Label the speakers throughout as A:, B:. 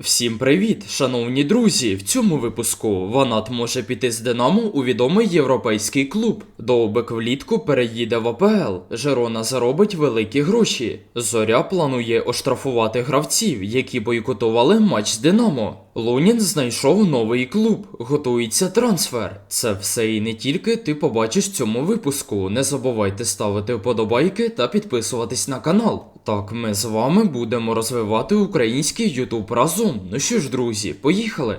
A: Всім привіт, шановні друзі! В цьому випуску Ванат може піти з Динамо у відомий європейський клуб. Довбек влітку переїде в АПЛ. Жерона заробить великі гроші. Зоря планує оштрафувати гравців, які бойкотували матч з Динамо. Лунін знайшов новий клуб, готується трансфер. Це все і не тільки ти побачиш в цьому випуску. Не забувайте ставити вподобайки та підписуватись на канал. Так, ми з вами будемо розвивати український Ютуб разом. Ну що ж, друзі, поїхали!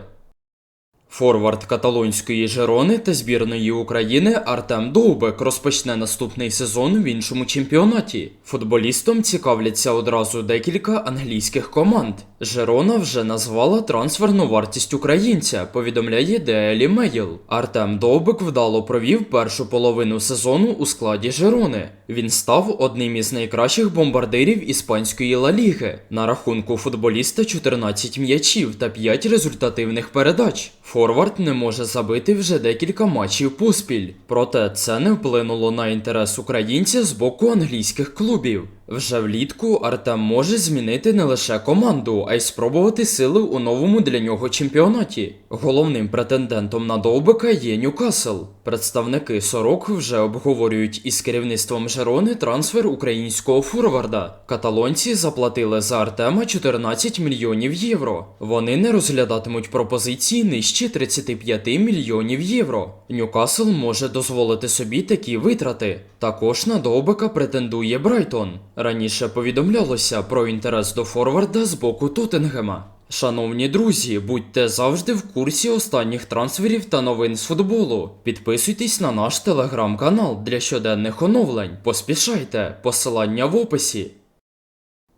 A: Форвард каталонської Жерони та збірної України Артем Довбек розпочне наступний сезон в іншому чемпіонаті. Футболістом цікавляться одразу декілька англійських команд. Жерона вже назвала трансферну вартість українця, повідомляє Daily Mail. Артем Довбек вдало провів першу половину сезону у складі Жерони. Він став одним із найкращих бомбардирів іспанської Ла Ліги. На рахунку футболіста 14 м'ячів та 5 результативних передач. Форвард не може забити вже декілька матчів поспіль. Проте це не вплинуло на інтерес українця з боку англійських клубів. Вже влітку Артем може змінити не лише команду, а й спробувати сили у новому для нього чемпіонаті. Головним претендентом на Довбека є Ньюкасл. Представники Сорок вже обговорюють із керівництвом Жерони трансфер українського форварда. Каталонці заплатили за Артема 14 мільйонів євро. Вони не розглядатимуть пропозиції нижче 35 мільйонів євро. Ньюкасл може дозволити собі такі витрати. Також на Довбека претендує Брайтон. Раніше повідомлялося про інтерес до форварда з боку Тоттенгема. Шановні друзі, будьте завжди в курсі останніх трансферів та новин з футболу. Підписуйтесь на наш телеграм-канал для щоденних оновлень. Поспішайте, посилання в описі.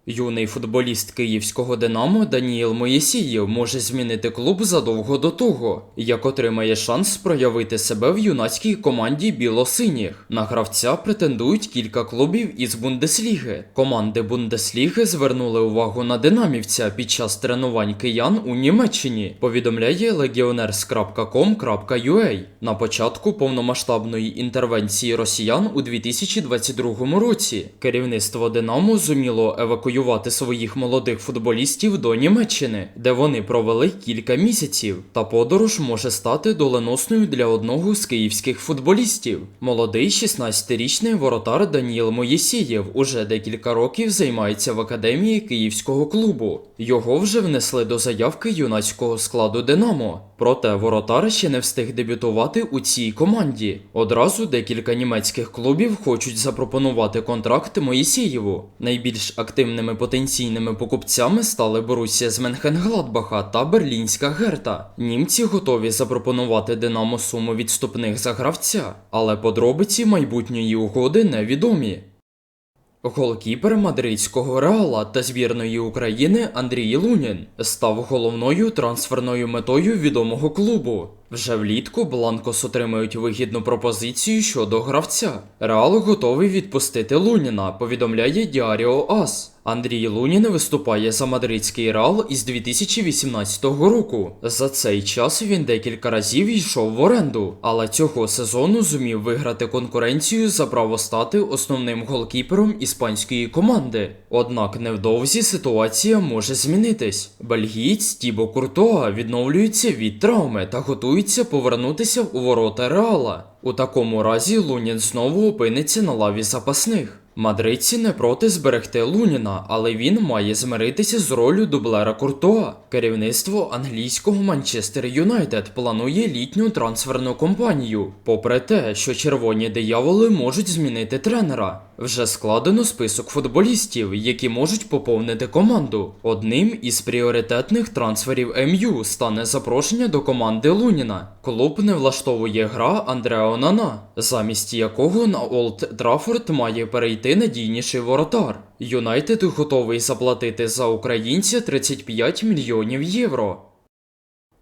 A: Юний футболіст київського Динамо Даніїл Моєсієв може змінити клуб задовго до того, як отримає шанс проявити себе в юнацькій команді білосиніх. На гравця претендують кілька клубів із Бундесліги. Команди Бундесліги звернули увагу на динамівця під час тренувань киян у Німеччині. Повідомляє legioners.com.ua. На початку повномасштабної інтервенції росіян у 2022 році керівництво Динамо зуміло евакуювати своїх молодих футболістів до Німеччини, де вони провели кілька місяців. Та подорож може стати доленосною для одного з київських футболістів. Молодий 16-річний воротар Даніл Моєсієв уже декілька років займається в академії київського клубу. Його вже внесли до заявки юнацького складу Динамо. Проте воротар ще не встиг дебютувати у цій команді. Одразу декілька німецьких клубів хочуть запропонувати контракт Моїсієву. Найбільш активними потенційними покупцями стали Борусія з Менхенгладбаха та Берлінська Герта. Німці готові запропонувати Динамо суму відступних за гравця, але подробиці майбутньої угоди невідомі. Голкіпер мадридського Реала та збірної України Андрій Лунін став головною трансферною метою відомого клубу. Вже влітку Бланкос отримають вигідну пропозицію щодо гравця. Реал готовий відпустити Луніна, повідомляє Діаріо Ас. Андрій Лунін виступає за мадридський Реал із 2018 року. За цей час він декілька разів йшов в оренду, але цього сезону зумів виграти конкуренцію за право стати основним голкіпером іспанської команди. Однак невдовзі ситуація може змінитись. Бельгієць Тібо Куртоа відновлюється від травми та готується повернутися у ворота Реала. У такому разі Лунін знову опиниться на лаві запасних. Мадридці не проти зберегти Луніна, але він має змиритися з ролью дублера Куртоа. Керівництво англійського Манчестер Юнайтед планує літню трансферну кампанію, попри те, що червоні дияволи можуть змінити тренера. Вже складено список футболістів, які можуть поповнити команду. Одним із пріоритетних трансферів МЮ стане запрошення до команди Луніна. Клуб не влаштовує гра Андреа Нана, замість якого на Олд Траффорд має перейти надійніший воротар. Юнайтед готовий заплатити за українця 35 мільйонів євро.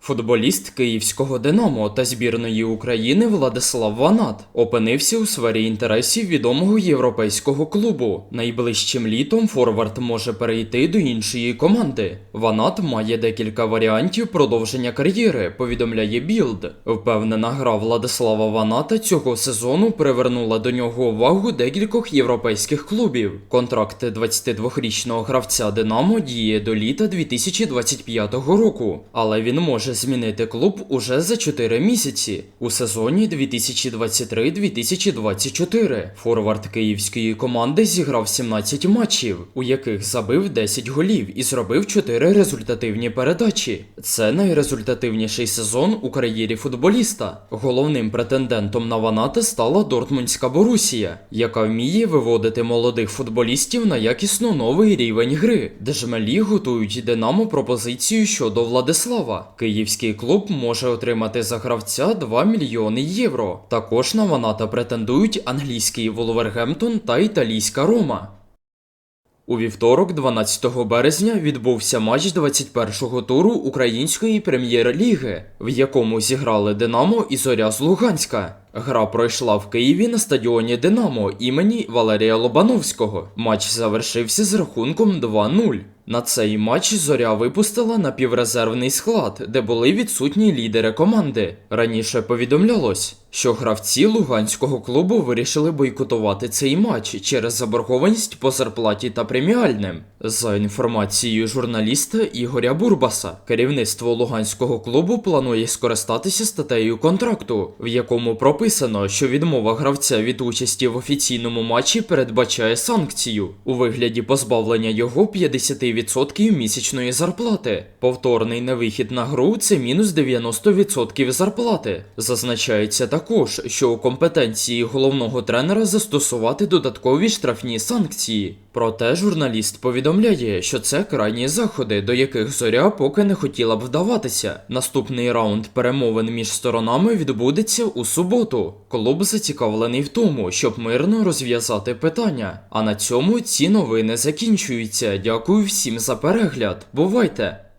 A: Футболіст київського Динамо та збірної України Владислав Ванат опинився у сфері інтересів відомого європейського клубу. Найближчим літом форвард може перейти до іншої команди. Ванат має декілька варіантів продовження кар'єри, повідомляє Білд. Впевнена гра Владислава Ваната цього сезону привернула до нього увагу декількох європейських клубів. Контракт 22-річного гравця Динамо діє до літа 2025 року, але він може змінити клуб уже за 4 місяці у сезоні 2023-2024. Форвард київської команди зіграв 17 матчів, у яких забив 10 голів і зробив 4 результативні передачі. Це найрезультативніший сезон у кар'єрі футболіста. Головним претендентом на Ваната стала Дортмундська Борусія, яка вміє виводити молодих футболістів на якісно новий рівень гри. Дежмелі готують Динамо пропозицію щодо Владислава. Київський клуб може отримати за гравця 2 мільйони євро. Також на Ваната претендують англійський Волвергемптон та італійська Рома. У вівторок, 12 березня, відбувся матч 21-го туру Української прем'єр-ліги, в якому зіграли Динамо і Зоря з Луганська. Гра пройшла в Києві на стадіоні Динамо імені Валерія Лобановського. Матч завершився з рахунком 2-0. На цей матч зоря випустила напіврезервний склад, де були відсутні лідери команди. Раніше повідомлялось, що гравці луганського клубу вирішили бойкотувати цей матч через заборгованість по зарплаті та преміальним. За інформацією журналіста Ігоря Бурбаса, керівництво луганського клубу планує скористатися статтею контракту, в якому прописано, що відмова гравця від участі в офіційному матчі передбачає санкцію у вигляді позбавлення його 50% місячної зарплати. Повторний невихід на гру це мінус 90% зарплати. Зазначається також, що у компетенції головного тренера застосувати додаткові штрафні санкції. Проте журналіст повідомляє, що це крайні заходи, до яких зоря поки не хотіла б вдаватися. Наступний раунд перемовин між сторонами відбудеться у суботу. Клуб зацікавлений в тому, щоб мирно розв'язати питання. А на цьому ці новини закінчуються. Дякую всім за перегляд. Бувайте!